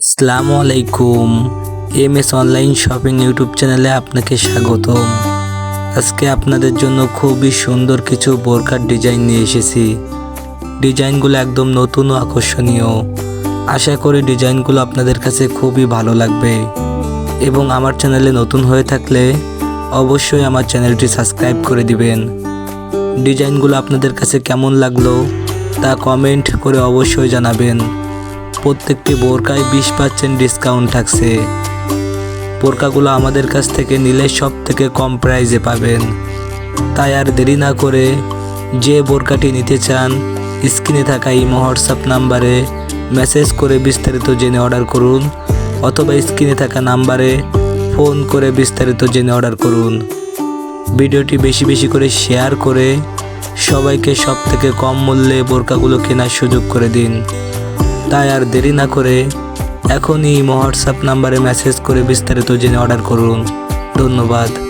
আসসালামু আলাইকুম। M S online shopping YouTube চ্যানেলে আপনাকে স্বাগতম। আজকে আপনাদের জন্য খুবই সুন্দর কিছু বোরকার ডিজাইন নিয়ে এসেছি। ডিজাইনগুলো একদম নতুন ও আকর্ষণীয়। আশা করি ডিজাইনগুলো আপনাদের কাছে খুবই ভালো লাগবে। এবং আমার চ্যানেলে নতুন হয়ে থাকলে অবশ্যই আমার চ্যানেলটি সাবস্ক্রাইব করে দিবেন। ডিজাইনগুলো আপনাদের কাছে কেমন লাগল তা কমেন্ট করে অবশ্যই জানাবেন। প্রত্যেকটি বোরকায় বিশ পার্সেন্ট ডিসকাউন্ট থাকছে। বোরকাগুলো আমাদের কাছ থেকে নিলে সব থেকে কম প্রাইজে পাবেন। তাই আর দেরি না করে যে বোরকাটি নিতে চান, স্ক্রিনে থাকা এই হোয়াটসঅ্যাপ নাম্বারে মেসেজ করে বিস্তারিত জেনে অর্ডার করুন, অথবা স্ক্রিনে থাকা নাম্বারে ফোন করে বিস্তারিত জেনে অর্ডার করুন। ভিডিওটি বেশি বেশি করে শেয়ার করে সবাইকে সব থেকে কম মূল্যে বোরকাগুলো কেনার সুযোগ করে দিন। তাই আর দেরি না করে এখনই হোয়াটসঅ্যাপ নাম্বারে মেসেজ করে বিস্তারিত জেনে অর্ডার করুন। ধন্যবাদ।